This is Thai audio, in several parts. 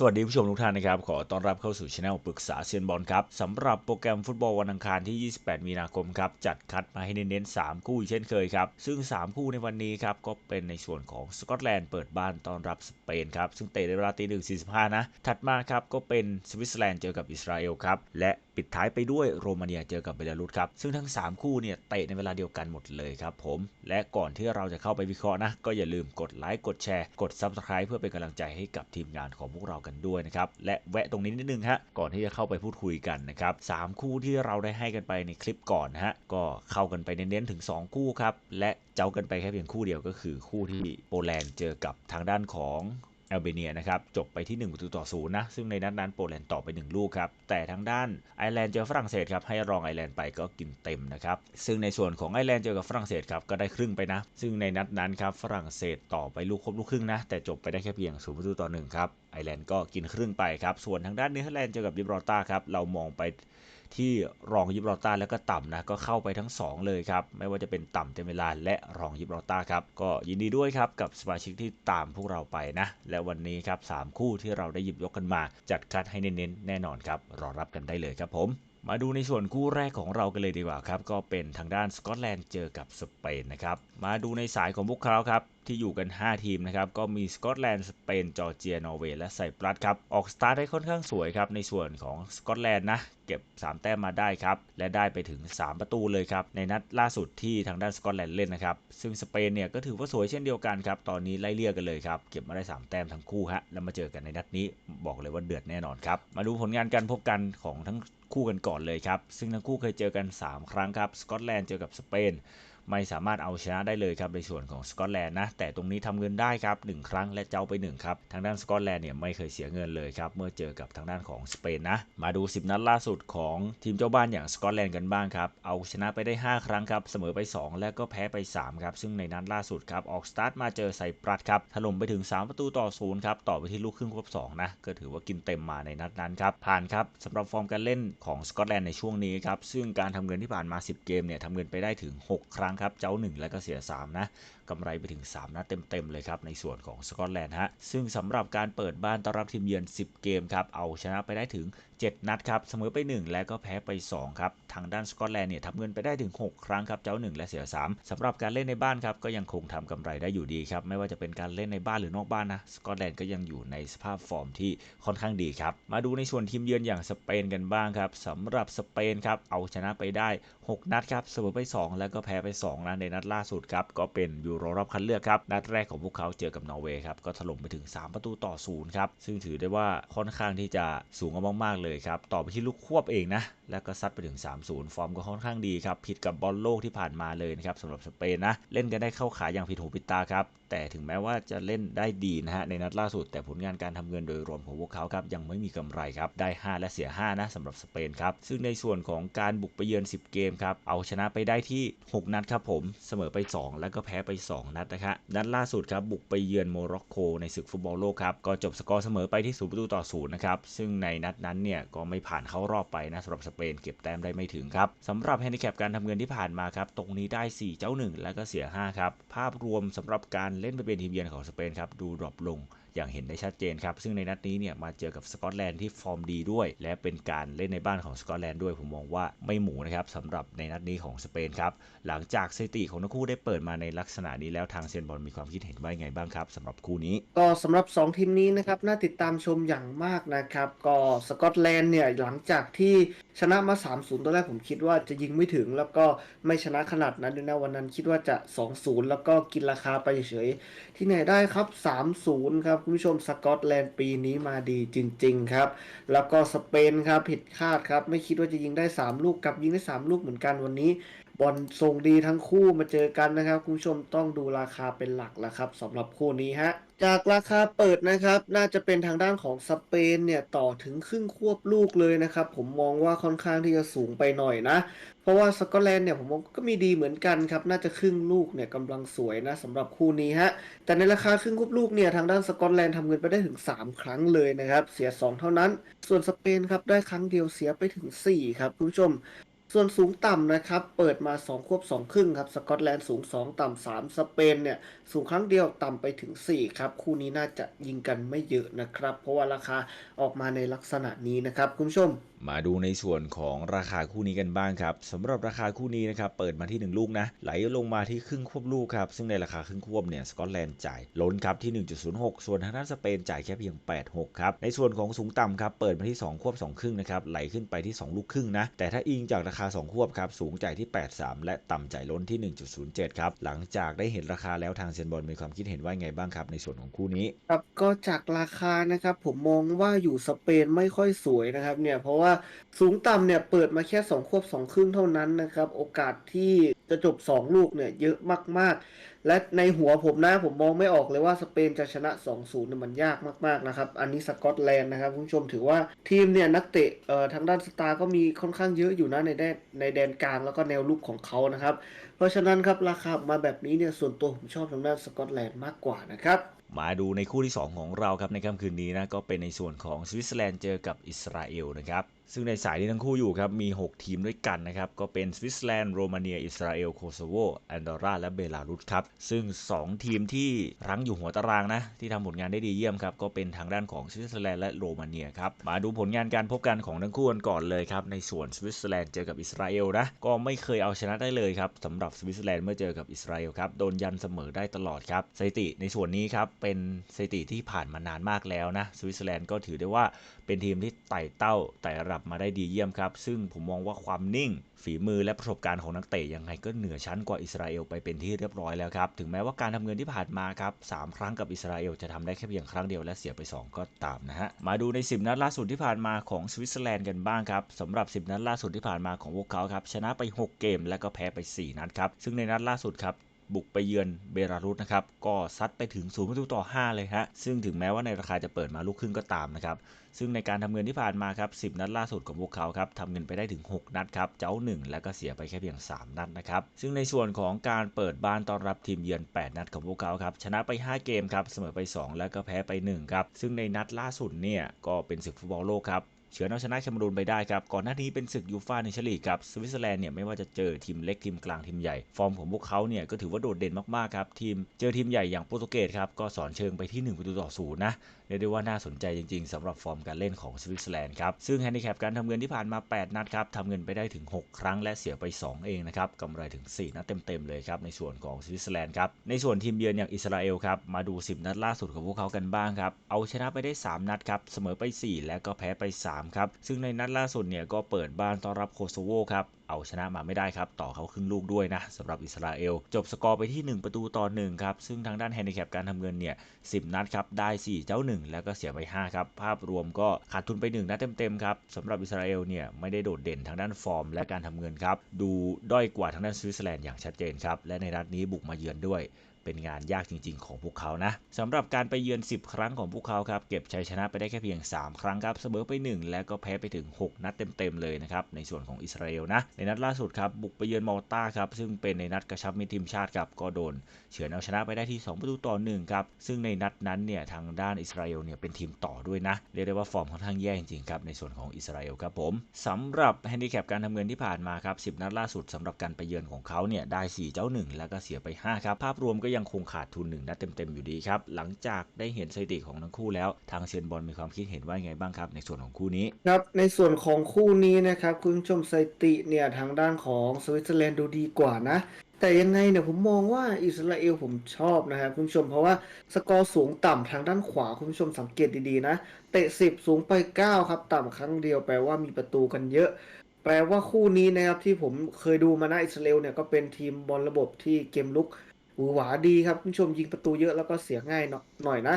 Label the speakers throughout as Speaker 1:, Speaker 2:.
Speaker 1: สวัสดีผู้ชมทุกท่านนะครับ ขอต้อนรับเข้าสู่ช anel ปรึกษาเซียนบอลครับสำหรับโปรแกรมฟุตบอลวันอังคารที่ 28 มีนาคมครับจัดคัดมาให้เน้นๆ 3 คู่เช่นเคยครับ ซึ่ง 3 คู่ในวันนี้ครับก็เป็นในส่วนของสกอตแลนด์เปิดบ้านต้อนรับสเปนครับซึ่งเตะในเวลาตีหนึ่งสี่สิบห้านะ ถัดมาครับก็เป็นสวิตเซอร์แลนด์เจอกับอิสราเอลครับและปิดท้ายไปด้วยโรมาเนียเจอกับเบลารุสครับซึ่งทั้ง 3 คู่เนี่ยเตะในเวลาเดียวกันหมดเลยครับผมและก่อนที่เราจะเข้าไปวิเคราะห์นะก็อย่าลืมกดไลค์กดแชร์กด Subscribe เพื่อเป็นกำลังใจให้กับทีมงานของพวกเรากันด้วยนะครับและแวะตรงนี้นิดนึงฮะก่อนที่จะเข้าไปพูดคุยกันนะครับสามคู่ที่เราได้ให้กันไปในคลิปก่อนนะฮะก็เข้ากันไปเน้นๆถึง 2 คู่ครับและเจ้ากันไปแค่เพียงคู่เดียวก็คือคู่ที่โปแลนด์เจอกับทางด้านของ แอลเบเนียนะครับจบไปที่1ประตูต่อศูนย์นะซึ่งในนัดนั้นโปแลนด์ต่อไป 1 ลูกครับแต่ทางด้านไอร์แลนด์เจอฝรั่งเศสครับให้รองไอร์แลนด์ไปก็กินเต็มนะครับซึ่งในส่วนของไอร์แลนด์เจอกับฝรั่งเศสครับก็ได้ครึ่งไปนะ ซึ่งในนัดนั้นครับฝรั่งเศสต่อไปลูกครบลูกครึ่งนะแต่จบไปได้แค่เพียง0ประตูต่อ1ครับไอร์แลนด์ก็กินครึ่งไปครับส่วนทางด้านเนเธอร์แลนด์เจอกับยิบรอลตาร์ครับเรามองไป ที่รองยิบรอลตาร์แล้วก็ต่ำนะก็เข้าไปทั้ง 2 เลยครับ ไม่ว่าจะเป็นต่ำเต็มเวลาและรองยิบรอลตาร์ครับ ก็ยินดีด้วยครับกับสมาชิกที่ตามพวกเราไปนะ และวันนี้ครับ3คู่ที่เราได้หยิบยกกันมา จัดคัดให้เน้นๆแน่นอนครับรอรับกันได้เลยครับผมมาดูในส่วนคู่แรกของเรากันเลยดีกว่าครับ ก็เป็นทางด้านสกอตแลนด์เจอกับสเปนนะครับ มาดูในสายของพวกเขาครับ ที่อยู่กัน 5 ทีมนะครับก็มีสกอตแลนด์สเปนจอร์เจียนอร์เวย์และไซปรัสครับออกสตาร์ทได้ค่อนข้างสวยครับในส่วนของสกอตแลนด์นะเก็บ 3 แต้มมาได้ครับและได้ไปถึง 3 ประตูเลยครับในนัดล่าสุดที่ทางด้านสกอตแลนด์เล่นนะครับซึ่งสเปนเนี่ยก็ถือว่าสวยเช่นเดียวกันครับตอนนี้ไล่เลี่ยกันเลยครับเก็บมาได้ 3 แต้มทั้งคู่ฮะแล้วมาเจอกันในนัดนี้บอกเลยว่าเดือดแน่นอนครับมาดูผลงานการพบกันของทั้งคู่กันก่อนเลยครับซึ่งทั้งคู่เคยเจอกัน 3 ครั้งครับสกอตแลนด์เจอกับสเปน ไม่สามารถเอาชนะได้เลยครับในส่วนของสกอตแลนด์นะแต่ตรงนี้ทำเงินได้ครับ1ครั้งและเจ้าไป1ครับทางด้านสกอตแลนด์เนี่ยไม่เคยเสียเงินเลยครับเมื่อเจอกับทางด้านของสเปนนะมาดู 10 นัดล่าสุดของทีมเจ้าบ้านอย่างสกอตแลนด์กันบ้างครับเอาชนะไปได้ 5 ครั้งครับเสมอไป 2 และก็แพ้ไป3ครับซึ่งในนัดล่าสุดครับออกสตาร์ทมาเจอไซปรัสครับถล่มไปถึง 3 ประตูต่อศูนย์ครับต่อไปที่ลูกครึ่งควบ2นะก็ถือว่ากินเต็มมาในนัดนั้นครับผ่านครับสำหรับฟอร์มการเล่นของสกอตแลนด์ในช่วงนี้ครับซึ่งการทำเงินที่ผ่านมา 10 เกมเนี่ยทำเงินไปได้ถึง 6 ครั้งครับ เจ้า 1 แล้วก็เสีย 3 นะ กำไรไปถึง 3 นัดเต็มๆเลยครับในส่วนของสกอตแลนด์ฮะซึ่งสำหรับการเปิดบ้านต้อนรับทีมเยือน 10 เกมครับเอาชนะไปได้ถึง 7 นัดครับเสมอไป 1 และก็แพ้ไป 2 ครับ ทางด้านสกอตแลนด์เนี่ยทำเงินไปได้ถึง 6 ครั้งครับเจ้า 1 และเสีย 3สำหรับการเล่นในบ้านครับก็ยังคงทำกำไรได้อยู่ดีครับไม่ว่าจะเป็นการเล่นในบ้านหรือนอกบ้านนะสกอตแลนด์ก็ยังอยู่ในสภาพฟอร์มที่ค่อนข้างดีครับมาดูในส่วนทีมเยือนอย่างสเปนกันบ้างครับสำหรับสเปนครับเอาชนะไปได้ 6 นัดครับเสมอไป 2 แล้วก็แพ้ไป2นะในนัดล่าสุดครับก็เป็นยูโรรอบคัดเลือกครับนัดแรกของพวกเขาเจอกับนอร์เวย์ครับก็ถล่มไปถึง 3 ประตูต่อศูนย์ครับซึ่งถือได้ว่าค่อนข้างที่จะสูงมากๆเลยครับต่อไปที่ลูกควบเองนะแล้วก็ซัดไปถึง 3-0 ฟอร์มก็ค่อนข้างดีครับผิดกับบอลโลกที่ผ่านมาเลยนะครับสำหรับสเปนนะเล่นกันได้เข้าขาอย่างผิดหูผิดตาครับแต่ถึงแม้ว่าจะเล่นได้ดีนะฮะในนัดล่าสุด แต่ผลงานการทำเงินโดยรวมของพวกเขาครับยังไม่มีกำไรครับได้ 5 และเสีย 5 นะสำหรับสเปนครับซึ่งในส่วนของการบุกไปเยือน 10 เกมครับเอาชนะไปได้ที่ 6 นัดครับผมเสมอไป 2 แล้วก็แพ้ไป2 นัดนะครับนัดล่าสุดครับบุกไปเยือนโมร็อกโกในศึกฟุตบอลโลกครับก็จบสกอร์เสมอไปที่ 0 ประตูต่อ 0 นะครับซึ่งในนัดนั้นเนี่ยก็ไม่ผ่านเข้ารอบไปนะสำหรับสเปนเก็บแต้มได้ไม่ถึงครับสำหรับแฮนดิแคปการทำเงินที่ผ่านมาครับตรงนี้ได้ 4 เจ้า 1 แล้วก็เสีย 5 ครับ ภาพรวมสำหรับการเล่นไปเป็นทีมเยือนของสเปนครับดูดรอปลงอย่างเห็นได้ชัดเจนครับ ซึ่งในนัดนี้เนี่ยมาเจอกับสกอตแลนด์ที่ฟอร์มดีด้วย และเป็นการเล่นในบ้านของสกอตแลนด์ด้วยผมมองว่าไม่หมูนะครับสำหรับในนัดนี้ของสเปนครับ หลังจากสถิติของทั้งคู่ได้เปิดมาในลักษณะนี้แล้วทางเซียนบอลมีความคิดเห็นว่ายังไงบ้างครับสำหรับคู่นี้
Speaker 2: ก็สำหรับ 2 ทีมนี้นะครับน่าติดตามชมอย่างมากนะครับก็สกอตแลนด์เนี่ยหลังจากที่ชนะมา 3-0ตอนแรกผมคิดว่าจะยิงไม่ถึงแล้วก็ไม่ชนะขนาดนั้นด้วยนะวันนั้นคิดว่าจะ 2-0 แล้วก็กินราคาไปเฉยที่ไหนได้ครับ 3-0 ครับคุณผู้ชมสกอตแลนด์ปีนี้มาดีจริง ๆ ครับ แล้วก็สเปนครับผิดคาดครับ ไม่คิดว่าจะยิงได้ 3 ลูกกับยิงได้ 3 ลูกเหมือนกันวันนี้บอลทรงดีทั้งคู่มาเจอกันนะครับ คุณผู้ชมต้องดูราคาเป็นหลักแล้วครับสำหรับคู่นี้ฮะ จากราคาเปิดนะครับ น่าจะเป็นทางด้านของสเปนเนี่ยต่อถึงครึ่งควบลูกเลยนะครับ ผมมองว่าค่อนข้างที่จะสูงไปหน่อยนะ เพราะว่าสกอตแลนด์เนี่ยผมมองก็มีดีเหมือนกันครับ น่าจะครึ่งลูกเนี่ยกำลังสวยนะสำหรับคู่นี้ฮะ แต่ในราคาครึ่งควบลูกเนี่ยทางด้านสกอตแลนด์ทำเงินไปได้ถึง 3 ครั้งเลยนะครับ เสีย 2 เท่านั้น ส่วนสเปนครับได้ครั้งเดียวเสียไปถึง 4 ครับคุณผู้ชมส่วนสูงต่ำนะครับ เปิดมา 2 ควบ 2 ครึ่งครับ สกอตแลนด์สูง 2 ต่ำ3สเปนเนี่ย สูงครั้งเดียวต่ำไปถึง 4 ครับ คู่นี้น่าจะยิงกันไม่เยอะนะครับ เพราะว่าราคาออกมาในลักษณะนี้นะครับคุณผู้ชม
Speaker 1: มาดูในส่วนของราคาคู่นี้กันบ้างครับสำหรับราคาคู่นี้นะครับเปิดมาที่ 1 ลูกนะไหลลงมาที่ครึ่งควบลูกครับซึ่งในราคาครึ่งควบเนี่ยสกอตแลนด์จ่ายล้นครับที่ 1.06 ส่วนทางด้านสเปนจ่ายแค่เพียง 86 ครับในส่วนของสูงต่ำครับเปิดมาที่ 2 ควบ 2 ครึ่งนะครับไหลขึ้นไปที่ 2 ลูกครึ่งนะแต่ถ้าอิงจากราคา 2 ควบครับสูงจ่ายที่ 83 และต่ำจ่ายล้นที่ 1.07 ครับหลังจากได้เห็นราคาแล้วทางซนบอลมีความคิดเห็นว่าไงบ้างครับในส่วนของคู่นี้
Speaker 2: ครับก็จากราคานะครับผมมองว่าอยู่สเปนไม่ค่อยสวยนะครับเนี่ยเพราะว่าสูงต่ำเนี่ยเปิดมาแค่2ควบ2ครึ่งเท่านั้นนะครับโอกาสที่จะจบ 2 ลูกเนี่ยเยอะมากๆ และในหัวผมนะผมมองไม่ออกเลยว่าสเปนจะชนะ 2-0มันยากมากๆนะครับ อันนี้สกอตแลนด์นะครับคุณผู้ชมถือว่าทีมเนี่ยนักเตะเอ่อทางด้านสตาร์ก็มีค่อนข้างเยอะอยู่นะในแดนในแดนกลางแล้วก็แนวลุกของเขานะครับ เพราะฉะนั้นครับราคามาแบบนี้เนี่ยส่วนตัวผมชอบทางด้านสกอตแลนด์มากกว่านะครับ
Speaker 1: มาดูในคู่ที่ 2 ของเราครับในค่ำคืนนี้นะก็เป็นในส่วนของสวิตเซอร์แลนด์เจอกับอิสราเอลนะครับ ซึ่งในสายที่ทั้งคู่อยู่ครับ มี 6 ทีมด้วยกันนะครับ ก็เป็นสวิตเซอร์แลนด์โรมาเนีย อิสราเอล โคโซโวแอนดอราและเบลารุสครับ ซึ่ง 2 ทีมที่รั้งอยู่หัวตารางนะ ที่ทำผลงานได้ดีเยี่ยมครับ ก็เป็นทางด้านของสวิตเซอร์แลนด์และโรมาเนียครับ มาดูผลงานการพบกันของทั้งคู่กันก่อนเลยครับ ในส่วนสวิตเซอร์แลนด์เจอกับอิสราเอลนะ ก็ไม่เคยเอาชนะได้เลยครับสำหรับสวิตเซอร์แลนด์เมื่อเจอกับอิสราเอลครับ โดนยันเสมอได้ตลอดครับ สถิติในส่วนนี้ครับ เป็นสถิติที่ผ่านมานานมากแล้วนะ สวิตเซอร์แลนด์ก็ถือได้ว่า เป็นทีมที่ไต่เต้าไต่ระดับมาได้ดีเยี่ยมครับ ซึ่งผมมองว่าความนิ่ง ฝีมือและประสบการณ์ของนักเตะยังไงก็เหนือชั้นกว่าอิสราเอลไปเป็นที่เรียบร้อยแล้วครับ ถึงแม้ว่าการทำเงินที่ผ่านมาครับสามครั้งกับอิสราเอลจะทำได้แค่เพียงครั้งเดียวและเสียไป 2 ก็ตามนะฮะ มาดูใน 10 นัดล่าสุดที่ผ่านมาของสวิตเซอร์แลนด์กันบ้างครับสำหรับ 10 นัดล่าสุดที่ผ่านมาของพวกเขาครับชนะไป 6 เกมและก็แพ้ไป 4 นัดครับซึ่งในนัดล่าสุดครับบุกไปเยือนเบลารุสนะครับ ก็ซัดไปถึง0ประตูต่อ 5 เลยฮะ ซึ่งถึงแม้ว่าในราคาจะเปิดมาลูกครึ่งก็ตามนะครับ ซึ่งในการทำเงินที่ผ่านมาครับ10 นัดล่าสุดของพวกเขาครับทำเงินไปได้ถึง 6 นัดครับ เจ้า 1 แล้วก็เสียไปแค่เพียง 3 นัดนะครับ ซึ่งในส่วนของการเปิดบ้านต้อนรับทีมเยือน 8 นัดของพวกเขาครับ ชนะไป 5 เกมครับ เสมอไป 2 แล้วก็แพ้ไป 1 ครับ ซึ่งในนัดล่าสุดเนี่ยก็เป็นศึกฟุตบอลโลกครับเฉือนเอาชนะแคนารูนไปได้ครับ ก่อนหน้านี้เป็นศึกยูฟ่าในชลีกครับสวิตเซอร์แลนด์เนี่ยไม่ว่าจะเจอทีมเล็กทีมกลางทีมใหญ่ ฟอร์มของพวกเขาเนี่ยก็ถือว่าโดดเด่นมากๆครับ ทีมเจอทีมใหญ่อย่างโปรตุเกสครับ ก็สอนเชิงไปที่1ประตูต่อศูนย์นะเรียกได้ว่าน่าสนใจจริงๆสำหรับฟอร์มการเล่นของสวิตเซอร์แลนด์ครับ ซึ่งแฮนดิแคปการทำเงินที่ผ่านมา 8 นัดครับทำเงินไปได้ถึง 6 ครั้งและเสียไป 2 เองนะครับกำไรถึง 4 นัดเต็มๆเลยครับในส่วนของสวิตเซอร์แลนด์ครับ ในส่วนทีมเยือนอย่างอิสราเอลครับมาดู 10 นัดล่าสุดของพวกเขากันบ้างครับ เอาชนะไปได้ 3 นัดครับเสมอไป 4 และก็แพ้ไป 3 ครับ ซึ่งในนัดล่าสุดเนี่ยก็เปิดบ้านต้อนรับโคโซโวครับ เอาชนะมาไม่ได้ครับ ต่อเขาครึ่งลูกด้วยนะสำหรับอิสราเอล จบสกอร์ไปที่ 1 ประตูต่อ1ครับ ซึ่งทางด้านแฮนดิแคปการทำเงินเนี่ย10 นัดครับ ได้ 4 เจ้า 1 แล้วก็เสียไป5ครับ ภาพรวมก็ขาดทุนไป 1 นัดเต็มๆครับสำหรับอิสราเอลเนี่ยไม่ได้โดดเด่นทางด้านฟอร์ม และการทำเงินครับ ดูด้อยกว่าทางด้านสวิตเซอร์แลนด์อย่างชัดเจนครับ และในนัดนี้บุกมาเยือนด้วย เป็นงานยากจริง ๆ ของพวกเขานะสำหรับการไปเยือน 10 ครั้งของพวกเขาครับเก็บชัยชนะไปได้แค่เพียง 3 ครั้งครับเสมอไป 1 แล้วก็แพ้ไปถึง 6 นัดเต็มๆเลยนะครับในส่วนของอิสราเอลนะในนัดล่าสุดครับบุกไปเยือนมอลตาครับซึ่งเป็นในนัดกระชับมิตรทีมชาติครับก็โดนเฉือนเอาชนะไปได้ที่ 2 ประตูต่อ1ครับซึ่งในนัดนั้นเนี่ยทางด้านอิสราเอลเนี่ยเป็นทีมต่อด้วยนะเรียกได้ว่าฟอร์มค่อนข้างแย่จริงๆครับในส่วนของอิสราเอลครับผมสำหรับแฮนดิแคปการทำเงินที่ผ่านมาครับ10 นัดล่าสุดสำหรับการไปเยือนของเขาเนี่ยได้ 4 เจ้า 1 แล้วก็เสียไป5ครับภาพรวมก็ยังคงขาดทุน1นัดเต็มๆอยู่ดีครับ หลังจากได้เห็นสถิติของทั้งคู่แล้ว ทางเซียนบอลมีความคิดเห็นว่าไงบ้างครับในส่วนของคู่นี้
Speaker 2: ครับในส่วนของคู่นี้นะครับคุณผู้ชมสถิติเนี่ยทางด้านของสวิตเซอร์แลนด์ดูดีกว่านะแต่ยังไงเนี่ยผมมองว่าอิสราเอลผมชอบนะครับคุณผู้ชมเพราะว่าสกอร์สูงต่ำทางด้านขวาคุณผู้ชมสังเกตดีๆนะเตะ 10 สูงไป 9 ครับ ต่ำครั้งเดียวแปลว่ามีประตูกันเยอะ แปลว่าคู่นี้นะครับที่ผมเคยดูมานะอิสราเอลเนี่ยก็เป็นทีมบอลระบบที่เกมลุก หวือหวาดีครับคุณผู้ชมยิงประตูเยอะแล้วก็เสียง่ายหน่อยนะ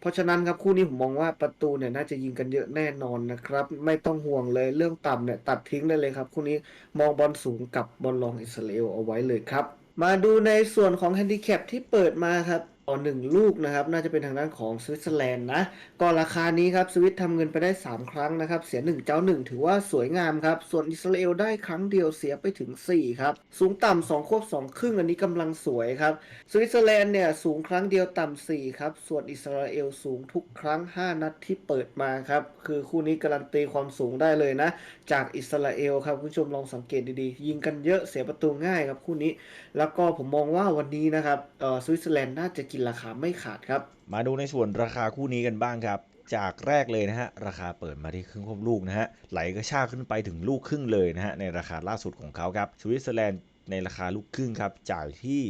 Speaker 2: เพราะฉะนั้นครับคู่นี้ผมมองว่าประตูเนี่ยน่าจะยิงกันเยอะแน่นอนนะครับ ไม่ต้องห่วงเลยเรื่องต่ำเนี่ยตัดทิ้งได้เลยครับคู่นี้มองบอลสูงกับบอลรองอิสราเอลเอาไว้เลยครับ มาดูในส่วนของแฮนดิแคปที่เปิดมาครับ ต่อหนึ่งลูกนะครับ น่าจะเป็นทางด้านของสวิตเซอร์แลนด์นะ ก็ราคานี้ครับสวิตทำเงินไปได้ 3 ครั้งนะครับ เสีย 1 เจ้า 1 ถือว่าสวยงามครับ ส่วนอิสราเอลได้ครั้งเดียวเสียไปถึง 4 ครับ สูงต่ำ2ควบ 2 ครึ่งอันนี้กำลังสวยครับ สวิตเซอร์แลนด์เนี่ยสูงครั้งเดียวต่ำ4ครับ ส่วนอิสราเอลสูงทุกครั้ง 5 นัดที่เปิดมาครับ คือคู่นี้การันตีความสูงได้เลยนะ จากอิสราเอลครับคุณผู้ชมลองสังเกตดีๆ ยิงกันเยอะเสียประตูง่ายครับคู่นี้ แล้วก็ผมมองว่าวันนี้นะครับเออสวิตเซอร์แลนด์น่าจะกินราคาไม่ขาดครับ
Speaker 1: มาดูในส่วนราคาคู่นี้กันบ้างครับ จากแรกเลยนะฮะราคาเปิดมาที่ครึ่งควบลูกนะฮะไหลกระชากขึ้นไปถึงลูกครึ่งเลยนะฮะในราคาล่าสุดของเขาครับสวิตเซอร์แลนด์ ในราคาลูกครึ่งครับจ่ายที่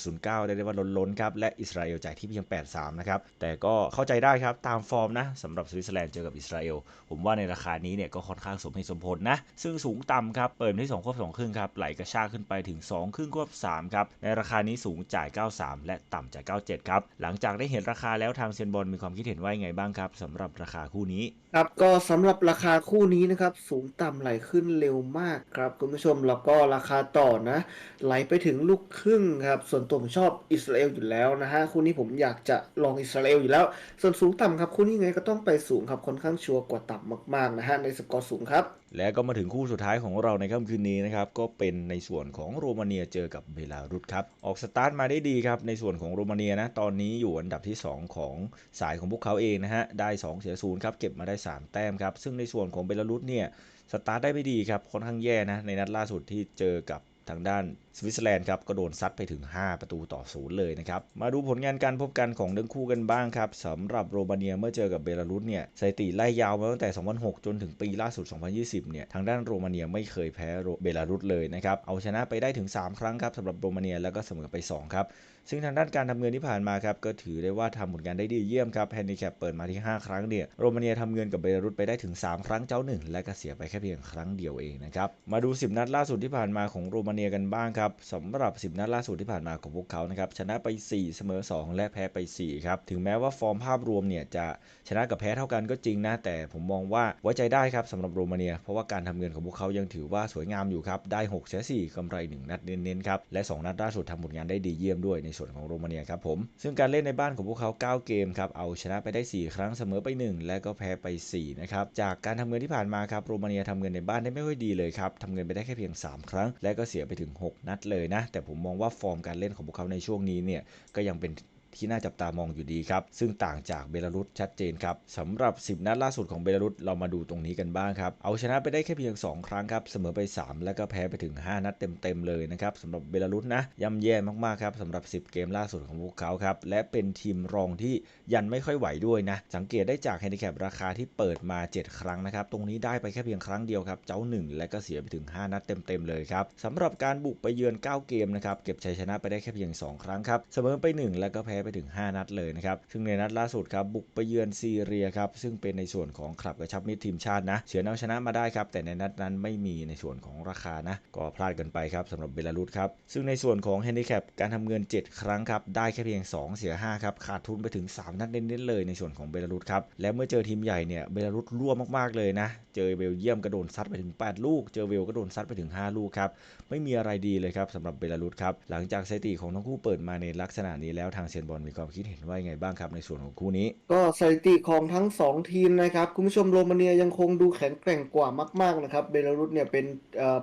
Speaker 1: 1.09 ได้ได้ว่าล้นๆครับและอิสราเอลจ่ายที่เพียง 83 นะครับ แต่ก็เข้าใจได้ครับตามฟอร์มนะสำหรับสวิตเซอร์แลนด์เจอกับอิสราเอลผมว่าในราคานี้เนี่ยก็ค่อนข้างสมเหตุสมผลนะ ซึ่งสูงต่ำครับ เปิดที่2ควบ2ครึ่งครับไหลกระชากขึ้นไปถึง 2 ครึ่งควบ3ครับในราคานี้สูงจ่าย 93 และต่ำจ่าย 97 ครับหลังจากได้เห็นราคาแล้วทางเซียนบอลมีความคิดเห็นว่ายังไงบ้างครับสำหรับราคาคู่นี้
Speaker 2: ครับก็สำหรับราคาคู่นี้นะครับสูงต่ำไหลขึ้นเร็วมากครับคุณผู้ชมแล้วก็ราคาต่อนะไหลไปถึงลูกครึ่งครับ ส่วนตัวผมชอบอิสราเอลอยู่แล้วนะฮะ คู่นี้ผมอยากจะลองอิสราเอลอยู่แล้ว ส่วนสูงต่ำครับ คู่นี้ไงก็ต้องไปสูงครับ ค่อนข้างชัวร์กว่าต่ำมากๆนะฮะ ในสกอร์สูงครับ
Speaker 1: และก็มาถึงคู่สุดท้ายของเราในค่ำคืนนี้นะครับ ก็เป็นในส่วนของโรมาเนียเจอกับเบลารุสครับ ออกสตาร์ทมาได้ดีครับ ในส่วนของโรมาเนียนะ ตอนนี้อยู่อันดับที่ 2 ของสายของพวกเขาเองนะฮะ ได้ 2 เสียศูนย์ครับ เก็บมาได้ 3 แต้มครับ ซึ่งในส่วนของเบลารุสเนี่ย สตาร์ทได้ไม่ดีครับ ค่อนข้างแย่นะ ในนัดล่าสุดที่เจอกับ ทางด้านสวิตเซอร์แลนด์ครับก็โดนซัดไปถึง 5 ประตูต่อศูนย์เลยนะครับ มาดูผลงานการพบกันของทั้งคู่กันบ้างครับสำหรับโรมาเนียเมื่อเจอกับเบลารุสเนี่ยสถิติไล่ยาวมาตั้งแต่ 2006 จนถึงปีล่าสุด 2020 เนี่ยทางด้านโรมาเนียไม่เคยแพ้โรเบลารุสเลยนะครับเอาชนะไปได้ถึง 3 ครั้งครับสำหรับโรมาเนียแล้วก็เสมอไป 2 ครับซึ่งทางด้านการทำเงินที่ผ่านมาครับก็ถือได้ว่าทำผลงานได้ดีเยี่ยมครับแฮนดิแคปเปิดมาที่ 5 ครั้งเนี่ยโรมาเนียทำเงินกับเบลารุสไปได้ถึง 3 ครั้งเจ้าหนึ่งและก็เสียไปแค่เพียงครั้งเดียวเองนะครับมาดู 10 นัดล่าสุดที่ผ่านมาของโรมาเนียกันบ้างครับสำหรับ 10 นัดล่าสุดที่ผ่านมาของพวกเขานะครับชนะไป 4 เสมอ 2 และแพ้ไป 4 ครับ ถึงแม้ว่าฟอร์มภาพรวมเนี่ยจะชนะกับแพ้เท่ากันก็จริงนะ แต่ผมมองว่าไว้ใจได้ครับสำหรับโรมาเนีย เพราะว่าการทำเงินของพวกเขายังถือว่าสวยงามอยู่ครับ ได้6เสีย4กำไร 1 นัดเน้นๆครับ และ 2 นัดล่าสุดทำผลงานได้ดีเยี่ยมด้วยในส่วนของโรมาเนียครับผมซึ่งการเล่นในบ้านของพวกเขา 9 เกมครับเอาชนะไปได้ 4 ครั้งเสมอไป 1 และก็แพ้ไป 4 นะครับจากการทำเงินที่ผ่านมาครับโรมาเนียทำเงินในบ้านได้ไม่ค่อยดีเลยครับทำเงินไปได้แค่เพียง 3 ครั้ง และก็เสียไปถึง 6 นัดเลยนะ แต่ผมมองว่าฟอร์มการเล่นของพวกเขาในช่วงนี้เนี่ยก็ยังเป็น ที่น่าจับตามองอยู่ดีครับ ซึ่งต่างจากเบลารุสชัดเจนครับสำหรับ 10 นัดล่าสุดของเบลารุสเรามาดูตรงนี้กันบ้างครับ เอาชนะไปได้แค่เพียง 2 ครั้งครับ เสมอไป 3 แล้วก็แพ้ไปถึง 5 นัดเต็มๆเลยนะครับสำหรับเบลารุสนะย่ำแย่มากๆครับสำหรับ 10 เกมล่าสุดของพวกเขาครับและเป็นทีมรองที่ยันไม่ค่อยไหวด้วยนะสังเกตได้จากแฮนดิแคปราคาที่เปิดมา 7 ครั้งนะครับตรงนี้ได้ไปแค่เพียงครั้งเดียวครับเจ้า 1 และก็เสียไปถึง 5 นัดเต็มๆเลยครับสำหรับการบุกไปเยือน 9 เกมนะครับเก็บชัยชนะไปได้แค่เพียง 2 ครั้งครับเสมอไป 1 แล้วก็แพ้ไปถึง 5 นัดเลยนะครับ ซึ่งในนัดล่าสุดครับบุกไปเยือนซีเรียครับ ซึ่งเป็นในส่วนของคลับกระชับมิตรทีมชาตินะ เฉือนเอาชนะมาได้ครับ แต่ในนัดนั้นไม่มีในส่วนของราคานะ ก็พลาดกันไปครับสำหรับเบลารุสครับ ซึ่งในส่วนของแฮนดิแคปการทำเงิน 7 ครั้งครับ ได้แค่เพียง 2 เสีย 5 ครับ ขาดทุนไปถึง 3 นัดเน้นๆเลยในส่วนของเบลารุสครับ และเมื่อเจอทีมใหญ่เนี่ยเบลารุสรั่วมากๆเลยนะ เจอเบลเยียมกระโดนซัดไปถึง 8 ลูก เจอเวลก็โดนซัดไปถึง 5 ลูกครับ ไม่มีอะไรดีเลยครับสำหรับเบลารุสครับ หลังจากสถิติของทั้งคู่เปิดมาในลักษณะนี้แล้วทางเซียนบอลมีความคิดเห็นว่ายังไงบ้างครับในส่วนของคู่นี้
Speaker 2: ก็สถิติของทั้ง 2 ทีมนะครับ คุณผู้ชมโรมาเนียยังคงดูแข็งแกร่งกว่ามาก ๆนะครับ เบลารุสเนี่ยเป็น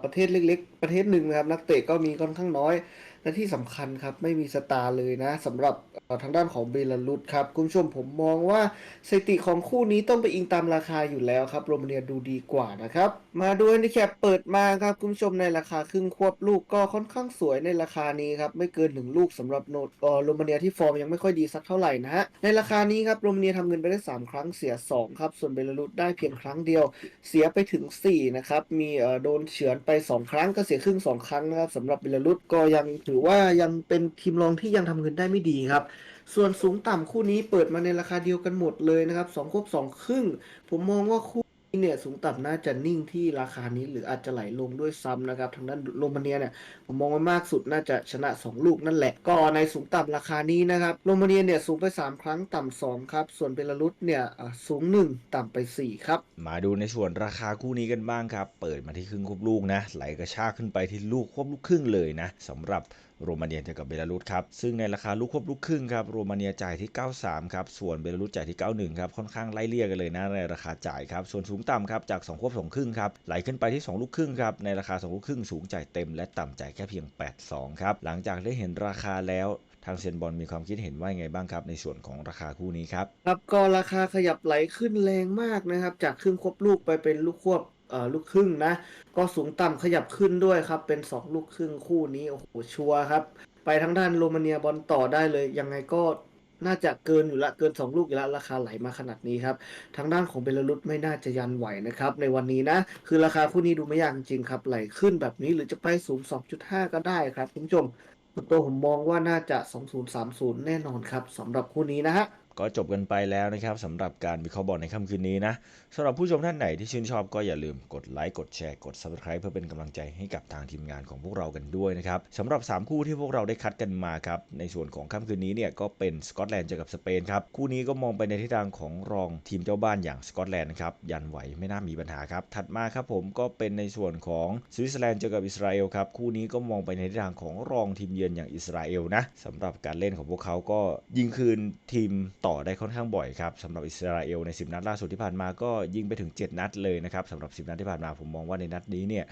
Speaker 2: ประเทศเล็ก ๆ ประเทศหนึ่งนะครับ นักเตะก็มีค่อนข้างน้อย และที่สำคัญครับไม่มีสตาร์เลยนะสำหรับทางด้านของเบลารุสครับคุณผู้ชมผมมองว่าสถิติของคู่นี้ต้องไปอิงตามราคาอยู่แล้วครับโรมาเนียดูดีกว่านะครับ มาดูแฮนแคปเปิดมาครับคุณผู้ชมในราคาครึ่งควบลูกก็ค่อนข้างสวยในราคานี้ครับไม่เกินหนึ่งลูกสำหรับโนดโรมาเนียที่ฟอร์มยังไม่ค่อยดีสักเท่าไหร่นะฮะในราคานี้ครับโรมาเนียทำเงินไปได้ 3 ครั้งเสีย 2 ครับ ส่วนเบลารุสได้เพียงครั้งเดียว เสียไปถึง 4 นะครับ มีเอ่อโดนเฉือนไป 2 ครั้งก็เสียครึ่ง 2 ครั้งนะครับสำหรับเบลารุสก็ยังถือว่ายังเป็นทีมรองที่ยังทำเงินได้ไม่ดีครับ ส่วนสูงต่ำคู่นี้เปิดมาในราคาเดียวกันหมดเลยนะครับสองควบสองครึ่ง ผมมองว่าคู่ เนี่ยสูงต่ำน่าจะนิ่งที่ราคานี้หรืออาจจะไหลลงด้วยซ้ำนะครับทางด้านโรมาเนียเนี่ยผมมองว่ามากสุดน่าจะชนะ 2 ลูกนั่นแหละ ก็ในสูงต่ำราคานี้นะครับโรมาเนียเนี่ยสูงไป 3 ครั้งต่ำ2ครับส่วนเบลารุสเนี่ยสูง 1 ต่ำไป 4 ครับ
Speaker 1: มาดูในส่วนราคาคู่นี้กันบ้างครับ เปิดมาที่ครึ่งควบลูกนะไหลกระชากขึ้นไปที่ลูกควบลูกครึ่งเลยนะสำหรับ โรมาเนียเจอกับเบลารุสครับ ซึ่งในราคาลูกควบลูกครึ่งครับ โรมาเนียจ่ายที่ 93 ครับ ส่วนเบลารุสจ่ายที่ 91 ครับ ค่อนข้างไล่เลี่ยกันเลยนะในราคาจ่ายครับ ส่วนสูงต่ำครับ จาก 2 ควบ2ครึ่งครับ ไหลขึ้นไปที่ 2 ลูกครึ่งครับ ในราคา 2 ลูกครึ่งสูงจ่ายเต็มและต่ำจ่ายแค่เพียง 82 ครับ หลังจากได้เห็นราคาแล้วทางเซียนบอลมีความคิดเห็นว่ายังไงบ้างครับ ในส่วนของราคาคู่นี้ครับ
Speaker 2: ครับก็ราคาขยับไหลขึ้นแรงมากนะครับ จากครึ่งควบลูกไปเป็นลูกควบ ลูกครึ่งนะ ก็สูงต่ำขยับขึ้นด้วยครับ เป็น 2 ลูกครึ่งคู่นี้โอ้โหชัวร์ครับ ไปทางด้านโรมาเนียบอลต่อได้เลย ยังไงก็น่าจะเกินอยู่ละเกิน 2 ลูกอยู่ละราคาไหลมาขนาดนี้ครับ ทางด้านของเบลารุสไม่น่าจะยันไหวนะครับ ในวันนี้นะ คือราคาคู่นี้ดูไม่ยากจริงครับไหลขึ้นแบบนี้หรือจะไปสูง 2.5 ก็ได้ครับคุณผู้ชมส่วนตัวผมมองว่าน่าจะ 2030 แน่นอนครับสำหรับคู่นี้นะฮะ
Speaker 1: ก็จบกันไปแล้วนะครับสำหรับการวิเคราะห์บอลในค่ำคืนนี้นะสำหรับผู้ชมท่านไหนที่ชื่นชอบก็อย่าลืมกดไลค์กดแชร์กด Subscribe เพื่อเป็นกำลังใจให้กับทางทีมงานของพวกเรากันด้วยนะครับสำหรับ 3 คู่ที่พวกเราได้คัดกันมาครับในส่วนของค่ำคืนนี้เนี่ยก็เป็นสกอตแลนด์เจอกับสเปนครับคู่นี้ก็มองไปในทิศทางของรองทีมเจ้าบ้านอย่างสกอตแลนด์นะครับยันไหวไม่น่ามีปัญหาครับถัดมาครับผมก็เป็นในส่วนของสวิตเซอร์แลนด์เจอกับอิสราเอลครับคู่นี้ก็มองไปในทิศทางของรองทีมเยือนอย่างอิสราเอลนะสำหรับการเล่นของพวกเขาก็ยิงคืนทีมต่อได้ค่อนข้างบ่อยครับสำหรับอิสราเอลใน 10 นัดล่าสุดที่ผ่านมาก็ยิงไปถึง 7 นัดเลยนะครับสำหรับ 10 นัดที่ผ่านมาผมมองว่าในนัดนี้เนี่ย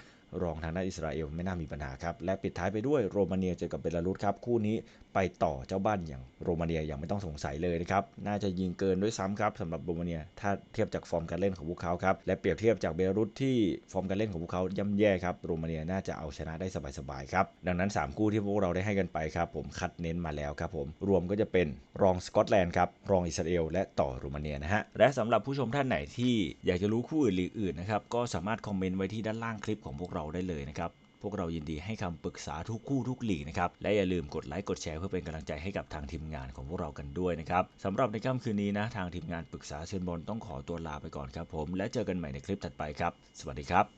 Speaker 1: รองทางด้านอิสราเอลไม่น่ามีปัญหาครับและปิดท้ายไปด้วยโรมาเนียเจอกับเบลารุสครับคู่นี้ไปต่อเจ้าบ้านอย่างโรมาเนียอย่างไม่ต้องสงสัยเลยนะครับ น่าจะยิงเกินด้วยซ้ำครับสำหรับโรมาเนียถ้าเทียบจากฟอร์มการเล่นของพวกเขาครับ และเปรียบเทียบจากเบลารุสที่ฟอร์มการเล่นของพวกเขาย่ำแย่ครับโรมาเนียน่าจะเอาชนะได้สบายๆครับ ดังนั้น 3 คู่ที่พวกเราได้ให้กันไปครับผมคัดเน้นมาแล้วครับผมรวมก็จะเป็นรองสกอตแลนด์ครับรองอิสราเอลและต่อโรมาเนียนะฮะและสำหรับผู้ชมท่านไหนที่อยากจะรู้คู่อื่นลีกอื่นนะครับก็สามารถคอมเมนต์ไว้ที่ด้านล่างคลิปของพวกเราได้เลยนะครับ พวกเรายินดีให้คำปรึกษาทุกคู่ทุกหลีกนะครับ และอย่าลืมกดไลค์กดแชร์เพื่อเป็นกำลังใจให้กับทางทีมงานของพวกเรากันด้วยนะครับสำหรับในค่ำคืนนี้นะ ทางทีมงานปรึกษาเชิญบอลต้องขอตัวลาไปก่อนครับผม และเจอกันใหม่ในคลิปถัดไปครับ สวัสดีครับ